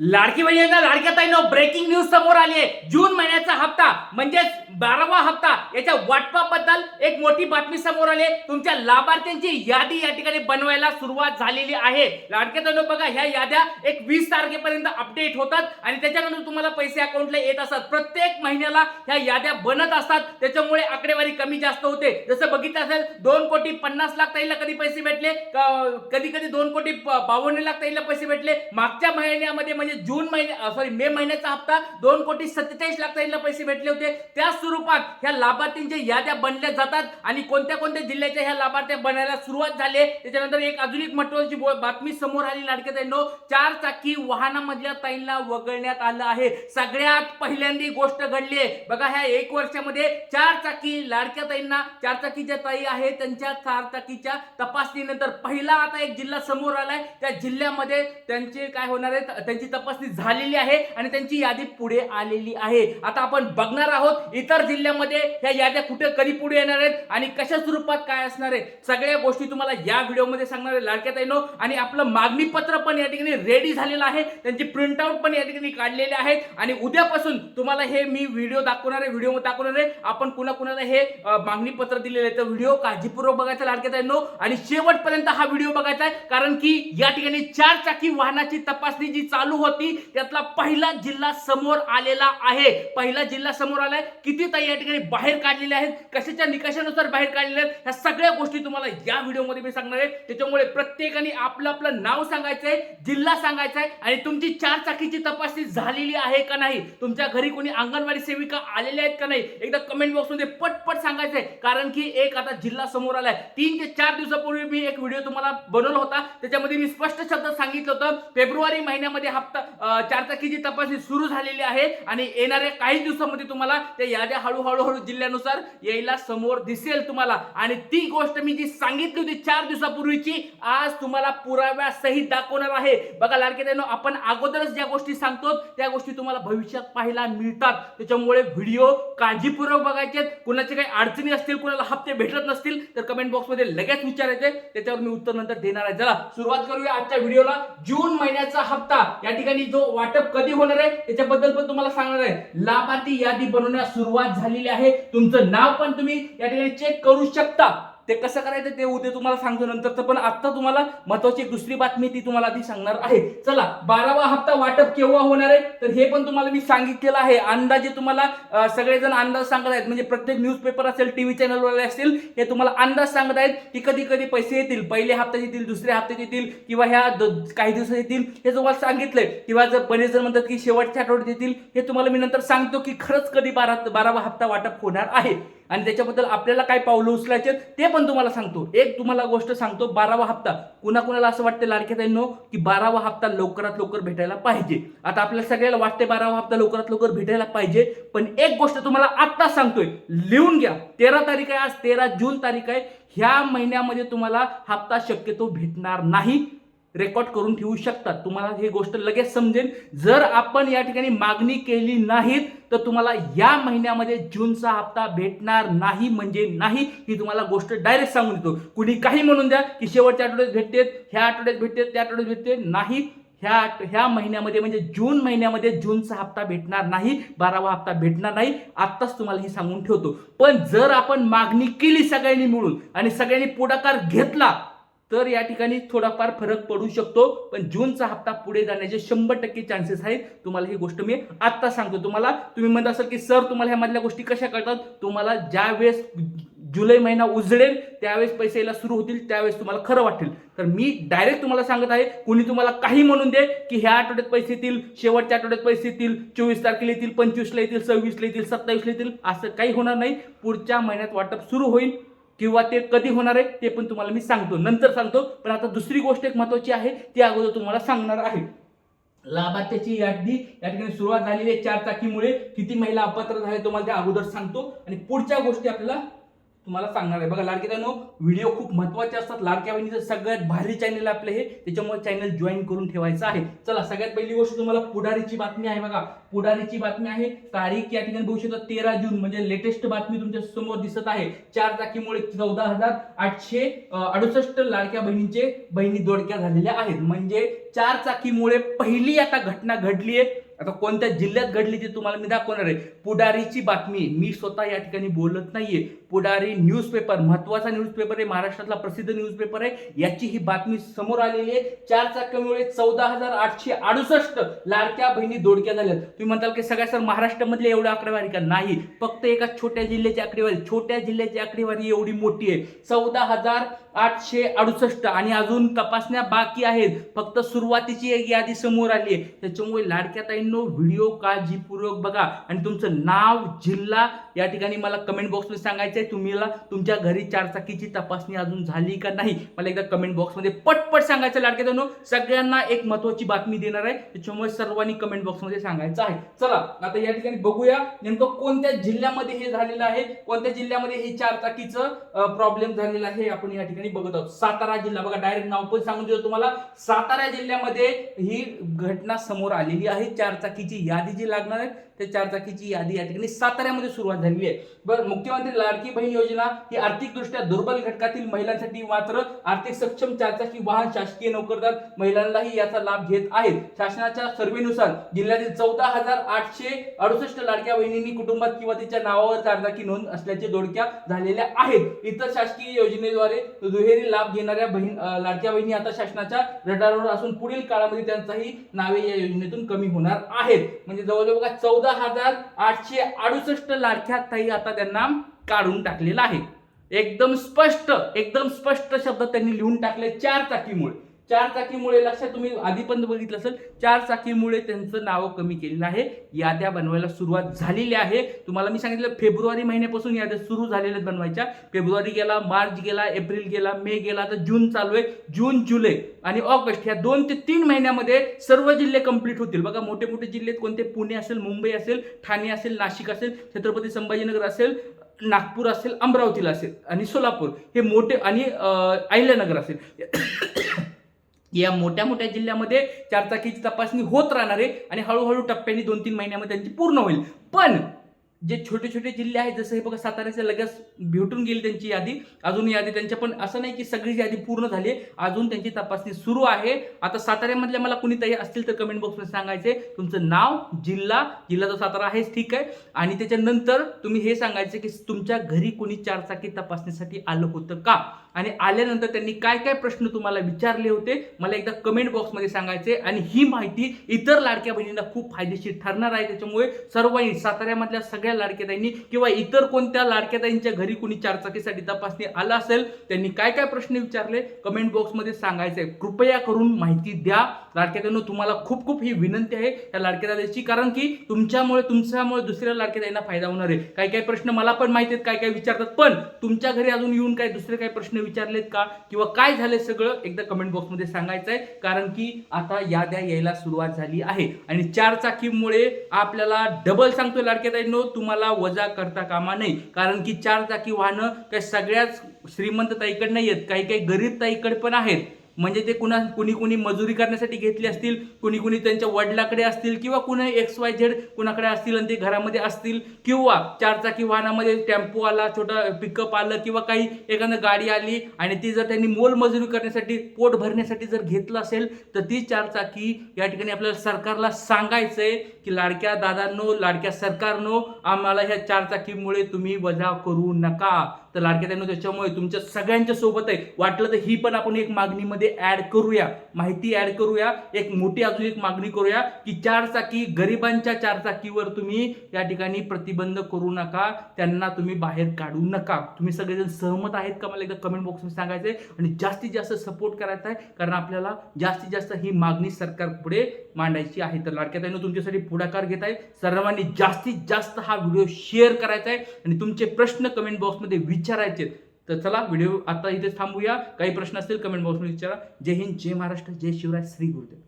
लाडकी बहिणींना लाडक्या ताईनं breaking news समोर आली आहे. जून महिन्याचा हप्ता म्हणजेच बारावा हप्ता याच्या वाटपाबद्दल एक मोठी बातमी समोर आली आहे. तुमच्या लाभार्थ्यांची यादी या ठिकाणी बनवायला सुरुवात झालेली आहे. लाडक्या ताईनं बघा ह्या याद्या एक वीस तारखेपर्यंत अपडेट होतात आणि त्याच्यानंतर तुम्हाला पैसे अकाउंटला येत असतात. प्रत्येक महिन्याला ह्या याद्या बनत असतात. त्याच्यामुळे आकडेवारी कमी जास्त होते. जसं बघितलं असेल दोन कोटी पन्नास लाख ताईला कधी पैसे भेटले? कधी कधी दोन कोटी बावन्न लाख ताईला पैसे भेटले. मागच्या महिन्यामध्ये म्हणजे म्हणजे जून महिन्या सॉरी मे महिन्याचा हप्ता दोन कोटी सत्तेचाळीस लाख त्यांना पैसे भेटले होते. त्या स्वरूपात ह्या लाभार्थींच्या याद्या बनल्या जातात आणि कोणत्या कोणत्या जिल्ह्याच्या ह्या लाभार्थ्या बनायला सुरुवात झाली त्याच्यानंतर एक अजून एक महत्वाची बातमी समोर आली लाडक्या ताईंनो. चार चाकी वाहनामधल्या ताईंना वगळण्यात आलं आहे. सगळ्यात पहिल्यांदी गोष्ट घडली आहे. बघा ह्या एक वर्षामध्ये चार चाकी लाडक्या ताईंना चार चाकीच्या ताई आहे त्यांच्या चार चाकीच्या तपासणीनंतर पहिला आता एक जिल्हा समोर आलाय. त्या जिल्ह्यामध्ये त्यांचे काय होणार आहे त्यांची तपासणी झालेली आहे आणि त्यांची यादी पुढे आलेली आहे. आता आपण बघणार आहोत इतर जिल्ह्यामध्ये ह्या याद्या कुठे कधी पुढे येणार आहेत आणि कशा स्वरूपात काय असणार आहे सगळ्या गोष्टी तुम्हाला या व्हिडिओमध्ये सांगणार आहे लाडक्यात येणो आणि आपलं मागणी पत्र पण या ठिकाणी रेडी झालेलं आहे. त्यांची प्रिंट आउट पण या ठिकाणी काढलेले आहेत. आणि उद्यापासून तुम्हाला हे मी व्हिडिओ दाखवणार आहे व्हिडिओ दाखवणार आहे. आपण कुणा कुणाला हे मागणी पत्र दिलेलं आहे तर व्हिडिओ काळजीपूर्वक बघायचा लाडक्यात येणो आणि शेवटपर्यंत हा व्हिडिओ बघायचा आहे कारण की या ठिकाणी चार चाकी वाहनाची तपासणी जी चालू होती त्यातला पहिला जिल्हा समोर आलेला आहे. पहिला जिल्हा समोर आलाय. किती ताई या ठिकाणी बाहेर काढलेल्या आहेत? कशाच्या निकषानुसार बाहेर काढलेल्या आहेत? ह्या सगळ्या गोष्टी तुम्हाला या व्हिडिओमध्ये मी सांगणार आहे. त्याच्यामुळे प्रत्येकाने आपलं आपलं नाव सांगायचंय जिल्हा सांगायचा आहे आणि तुमची चार चाकीची तपासणी झालेली आहे का नाही? तुमच्या घरी कोणी अंगणवाडी सेविका आलेल्या आहेत का नाही? एकदा कमेंट बॉक्समध्ये पटपट सांगायचंय. कारण की एक आता जिल्हा समोर आलाय. तीन ते चार दिवसापूर्वी मी एक व्हिडिओ तुम्हाला बनवला होता. त्याच्यामध्ये मी स्पष्ट शब्दात सांगितलं होतं फेब्रुवारी महिन्यामध्ये हप्ता चारचाकीची तपासणी सुरू झालेली आहे आणि येणाऱ्या काही दिवसामध्ये तुम्हाला त्या याद्या हळूहळूहळू जिल्ह्यानुसार यायला समोर दिसेल तुम्हाला. आणि ती गोष्ट मी जी सांगितली होती चार दिवसापूर्वीची आज तुम्हाला पुराव्यासहित दाखवणार आहे. बघा लाडके त्यानं आपण अगोदरच ज्या गोष्टी सांगतो त्या गोष्टी तुम्हाला भविष्यात पाहायला मिळतात. त्याच्यामुळे व्हिडिओ काळजीपूर्वक बघायचे कुणाचे काही अडचणी असतील कुणाला हप्ते भेटत नसतील तर कमेंट बॉक्समध्ये लगेच विचारायचे. त्याच्यावर मी उत्तर नंतर देणार आहे. चला सुरुवात करूया आजच्या व्हिडिओला. जून महिन्याचा हप्ता या ठिकाणी जो वाटप कधी होणार आहे त्याच्याबद्दल पण तुम्हाला सांगणार आहे. लाभार्थी यादी बनवण्यास सुरुवात झालेली आहे. तुमचं नाव पण तुम्ही या ठिकाणी चेक करू शकता. ते कसं करायचं ते उद्या तुम्हाला सांगतो नंतर. पण आता तुम्हाला महत्वाची एक दुसरी बातमी ती तुम्हाला आधी सांगणार आहे. चला बारावा हप्ता वाटप केव्हा होणार आहे? तर हे पण तुम्हाला मी सांगितलेलं आहे. अंदाजे तुम्हाला सगळेजण अंदाज सांगत आहेत. म्हणजे प्रत्येक न्यूजपेपर असेल टीव्ही चॅनलवाले असतील हे तुम्हाला अंदाज सांगत आहेत की कधी कधी पैसे येतील. पहिले हप्त्यात येतील दुसऱ्या हप्त्यात येतील किंवा ह्या काही दिवसात येतील. हे तुम्हाला सांगितलंय किंवा जर बरेच जण म्हणतात की शेवटच्या आठवड्यात येतील हे तुम्हाला मी नंतर सांगतो की खरंच कधी बारा बारावा हप्ता वाटप होणार आहे. आणि त्याच्याबद्दल आपल्याला काय पावलं उचलायचे ते पण तुम्हाला सांगतो. एक तुम्हाला गोष्ट सांगतो बारावा हप्ता. कुणा कुणाला असं वाटतं लाडक्याताईंनो की बारावा हप्ता लवकरात लवकर भेटायला पाहिजे. आता आपल्याला सगळ्याला वाटते बारावा हप्ता लवकरात लवकर भेटायला पाहिजे पण एक गोष्ट तुम्हाला आत्ता सांगतोय लिहून घ्या. तेरा तारीख आहे आज तेरा जून तारीख आहे. ह्या महिन्यामध्ये तुम्हाला हप्ता शक्यतो भेटणार नाही. रेकॉर्ड करून ठेवू शकतात. तुम्हाला ही गोष्ट लगेच समजेल. जर आपण या ठिकाणी मागणी केली नाहीत तर तुम्हाला या महिन्यामध्ये जूनचा हप्ता भेटणार नाही म्हणजे नाही ही तुम्हाला गोष्ट डायरेक्ट सांगून देतो. कुणी काही म्हणून द्या की शेवटच्या आठवड्यात भेटतेत ह्या आठवड्यात भेटते त्या आठवड्यात भेटते नाही. ह्या ह्या महिन्यामध्ये म्हणजे जून महिन्यामध्ये जूनचा हप्ता भेटणार नाही बारावा हप्ता भेटणार नाही आत्ताच तुम्हाला ही सांगून ठेवतो. पण जर आपण मागणी केली सगळ्यांनी मिळून आणि सगळ्यांनी पुढाकार घेतला तर या ठिकाणी थोडाफार फरक पडू शकतो पण जूनचा हप्ता पुढे जाण्याचे शंभर टक्के चान्सेस आहेत. तुम्हाला ही गोष्ट मी आत्ता सांगतो तुम्हाला. तुम्ही म्हणत असाल की सर तुम्हाला ह्या मधल्या गोष्टी कशा कळतात? तुम्हाला ज्या वेळेस जुलै महिना उजळेल त्यावेळेस पैसे यायला सुरू होतील त्यावेळेस तुम्हाला खरं वाटेल. तर मी डायरेक्ट तुम्हाला सांगत आहे कुणी तुम्हाला काही म्हणून दे की ह्या आठवड्यात पैसे येतील शेवटच्या आठवड्यात पैसे येतील चोवीस तारखेला येतील पंचवीसला येतील सव्वीसला येतील सत्तावीसला येतील असं काही होणार नाही. पुढच्या महिन्यात वाटप सुरू होईल. किंवा ते कधी होणार आहे ते पण तुम्हाला मी सांगतो. नंतर सांगतो पण आता दुसरी गोष्ट एक महत्वाची आहे ती अगोदर तुम्हाला सांगणार आहे. लाभार्थ्याची यादी या ठिकाणी सुरुवात झालेली आहे चार चाकीमुळे. किती महिला अपात्र झाले तुम्हाला त्या अगोदर सांगतो. आणि पुढच्या गोष्टी आपल्याला तुम्हाला सांगणार आहे. बघा लाडके व्हिडिओ खूप महत्त्वाचे असतात. लाडक्या बहिणीचं सगळ्यात भारी चॅनल आपलं हे. त्याच्यामुळे चॅनल जॉईन करून ठेवायचं आहे. चला सगळ्यात पहिली गोष्ट तुम्हाला पुढारीची बातमी आहे बघा. पुढारीची बातमी आहे तारीख या ठिकाणी बघू शकता तेरा जून म्हणजे लेटेस्ट बातमी तुमच्यासमोर दिसत आहे. चार चाकीमुळे चौदा हजार आठशे अडुसष्ट लाडक्या बहिणींचे बहिणी दोडक्या झालेल्या आहेत. म्हणजे चार चाकीमुळे पहिली आता घटना घडली आहे आता कोणत्या जिल्ह्यात घडली ते तुम्हाला मी दाखवणार आहे. पुढारीची बातमी मी स्वतः या ठिकाणी बोलत नाहीये. पुढारी न्यूजपेपर महत्त्वाचा न्यूजपेपर आहे. महाराष्ट्रातला प्रसिद्ध न्यूजपेपर आहे. याची ही बातमी समोर आलेली आहे. चार चाकामुळे चौदा हजार आठशे अडुसष्ट लाडक्या बहिणी दोडक्या झाल्यात. तुम्ही म्हणताल की सगळ्या सर महाराष्ट्रामधले एवढ्या आकडेवारी का? नाही. फक्त एका छोट्या जिल्ह्याची आकडेवारी. छोट्या जिल्ह्याची आकडेवारी एवढी मोठी आहे. चौदा हजार आठशे अडुसष्ट आणि अजून तपासण्या बाकी आहेत. फक्त सुरुवातीची एक यादी समोर आली आहे. त्याच्यामुळे लाडक्या ताईंनो व्हिडिओ काळजीपूर्वक बघा. आणि तुमचं नाव जिल्हा या ठिकाणी मला कमेंट बॉक्समध्ये सांगायचं आहे तुम्हाला तुमच्या घरी चारचाकीची तपासणी अजून झाली का नाही मला एकदा कमेंट बॉक्समध्ये पटपट सांगायचं लाडक्या ताईंनो. सगळ्यांना एक महत्वाची बातमी देणार आहे. त्याच्यामुळे सर्वांनी कमेंट बॉक्समध्ये सांगायचं आहे. चला आता या ठिकाणी बघूया नेमकं कोणत्या जिल्ह्यामध्ये हे झालेलं आहे. कोणत्या जिल्ह्यामध्ये हे चारचाकीचं प्रॉब्लेम झालेला आहे. आपण या ठिकाणी बघत आहोत? सातारा जिल्हा. बघा डायरेक्ट नाव पण सांगून देतो तुम्हाला. सातारा जिल्ह्यामध्ये ही घटना समोर आलेली आहे. चारचाकीची यादी जी लागणार आहे त्या चारचाकीची यादी या ठिकाणी साताऱ्यामध्ये सुरुवात झालेली आहे. बरं मुख्यमंत्री लाडकी बहीण योजना ही आर्थिकदृष्ट्या दुर्बल घटकातील महिलांसाठी मात्र आर्थिक सक्षम चारचाकी वाहन शासकीय नोकरदार महिलांनाही याचा लाभ घेत आहेत. शासनाच्या सर्वेनुसार जिल्ह्यातील चौदा हजार आठशे अडुसष्ट लाडक्या बहिणींनी कुटुंबात किंवा तिच्या नावावर चारचाकी नोंद असल्याचे दोडक्या झालेल्या आहेत. इतर शासकीय योजनेद्वारे दुहेरी लाभ घेणाऱ्या बहीण लाडक्या बहिणी आता शासनाच्या रडारवर असून पुढील काळामध्ये त्यांचाही नावे या योजनेतून कमी होणार आहेत. म्हणजे जवळजवळ बघा चौदा हजार आठशे अडुसष्ट लाडक्या ताई आता त्यांना काढून टाकलेला आहे. एकदम स्पष्ट एकदम स्पष्ट शब्द त्यांनी लिहून टाकले चार चाकीमुळे. चार चाकीमुळे लक्षात तुम्ही आधी पण बघितलं असेल चार चाकीमुळे त्यांचं नाव कमी केलेलं आहे. याद्या बनवायला सुरुवात झालेली आहे. तुम्हाला मी सांगितलं फेब्रुवारी महिन्यापासून याद्या सुरू झालेल्या आहेत बनवायच्या. फेब्रुवारी गेला मार्च गेला एप्रिल गेला मे गेला तर जून चालू आहे. जून जुलै आणि ऑगस्ट ह्या दोन ते तीन महिन्यामध्ये सर्व जिल्हे कंप्लीट होतील. बघा मोठे मोठे जिल्हे कोणते? पुणे असेल मुंबई असेल ठाणे असेल नाशिक असेल छत्रपती संभाजीनगर असेल नागपूर असेल अमरावतीला असेल आणि सोलापूर. हे मोठे आणि अं, अहिल्यानगर असेल. या मोठ्या मोठ्या जिल्ह्यामध्ये चारचाकीची तपासणी होत राहणार आहे आणि हळूहळू टप्प्याने दोन तीन महिन्यामध्ये त्यांची पूर्ण होईल. पण जे छोटे छोटे जिल्हे आहेत जसं हे बघा साताऱ्याचे लगेच भेटून गेली त्यांची यादी. अजून यादी त्यांच्या पण असं नाही की सगळी यादी पूर्ण झाली अजून त्यांची तपासणी सुरू आहे. आता साताऱ्यामधल्या मला कुणी तयार असतील तर कमेंट बॉक्समध्ये सांगायचे. तुमचं नाव जिल्हा जिल्हा जो सातारा आहेच ठीक आहे. आणि त्याच्यानंतर तुम्ही हे सांगायचे की तुमच्या घरी कोणी चारचाकी तपासणीसाठी आलं होतं का? आणि आल्यानंतर त्यांनी काय काय प्रश्न तुम्हाला विचारले होते मला एकदा कमेंट बॉक्समध्ये सांगायचे. आणि ही माहिती इतर लाडक्या बहिणींना खूप फायदेशीर ठरणार आहे. त्याच्यामुळे सर्वांनी साताऱ्यामधल्या सगळ्या लाडक्याताईंनी किंवा इतर कोणत्या लाडक्याताईंच्या घरी कोणी चारचाकीसाठी तपासणी आलं असेल त्यांनी काय काय प्रश्न विचारले कमेंट बॉक्समध्ये सांगायचे. कृपया करून माहिती द्या. लाडक्याताईंनो तुम्हाला खूप खूप ही विनंती आहे त्या लाडक्यादाईची कारण की तुमच्यामुळे तुमच्यामुळे दुसऱ्या लाडक्यादाईंना फायदा होणार आहे. काही काही प्रश्न मला पण माहिती आहेत काय काय विचारतात पण तुमच्या घरी अजून येऊन काय दुसरे काही प्रश्न विचारलेत का? किंवा काय झाले सगळं? एकदा कमेंट बॉक्समध्ये सांगायचं आहे कारण की आता याद्या यायला सुरुवात झाली आहे. आणि चार चाकीमुळे आपल्याला डबल सांगतोय नो तुम्हाला वजा करता कामा नाही कारण की चार चाकी वाहनं काही सगळ्याच श्रीमंत ताईकडे नाही आहेत काही काही गरीब ताईकडे पण आहेत. म्हणजे ते कुणा कुणी कुणी मजुरी करण्यासाठी घेतली असतील कुणी कुणी त्यांच्या वडिलाकडे असतील किंवा कुणा एक्स वाय झेड कुणाकडे असतील आणि ते घरामध्ये असतील किंवा चारचाकी वाहनामध्ये टेम्पो आला छोटा पिकअप आलं किंवा काही एखादं गाडी आली आणि ती जर त्यांनी मोलमजुरी करण्यासाठी पोट भरण्यासाठी जर घेतलं असेल तर ती चारचाकी या ठिकाणी आपल्याला सरकारला सांगायचंय की लाडक्या दादांनो लाडक्या सरकारनो आम्हाला ह्या चारचाकीमुळे तुम्ही वजा करू नका. तर लाडक्या त्यांना त्याच्यामुळे तुमच्या सगळ्यांच्या सोबत आहे वाटलं तर ही पण आपण एक मागणीमध्ये ऍड करूया. माहिती ऍड करूया. एक मोठी अजून एक मागणी करूया की चारचाकी गरिबांच्या चारचाकीवर तुम्ही या ठिकाणी प्रतिबंध करू नका. त्यांना तुम्ही बाहेर काढू नका. तुम्ही सगळेजण सहमत आहेत का? मला एकदा कमेंट बॉक्समध्ये आहे आणि जास्तीत जास्त सपोर्ट करायचा आहे कारण आपल्याला जास्तीत जास्त ही मागणी सरकार पुढे मांडायची आहे. तर लाडक्या ताईनं तुमच्यासाठी पुढाकार घेत आहे. सर्वांनी जास्तीत जास्त हा व्हिडिओ शेअर करायचा आहे. आणि तुमचे प्रश्न कमेंट बॉक्समध्ये विचार विचारायचे तर चला व्हिडिओ आता इथे थांबूया. काही प्रश्न असतील कमेंट बॉक्समध्ये विचारा. जय हिंद जय महाराष्ट्र जय शिवराय श्री गुरुदेव.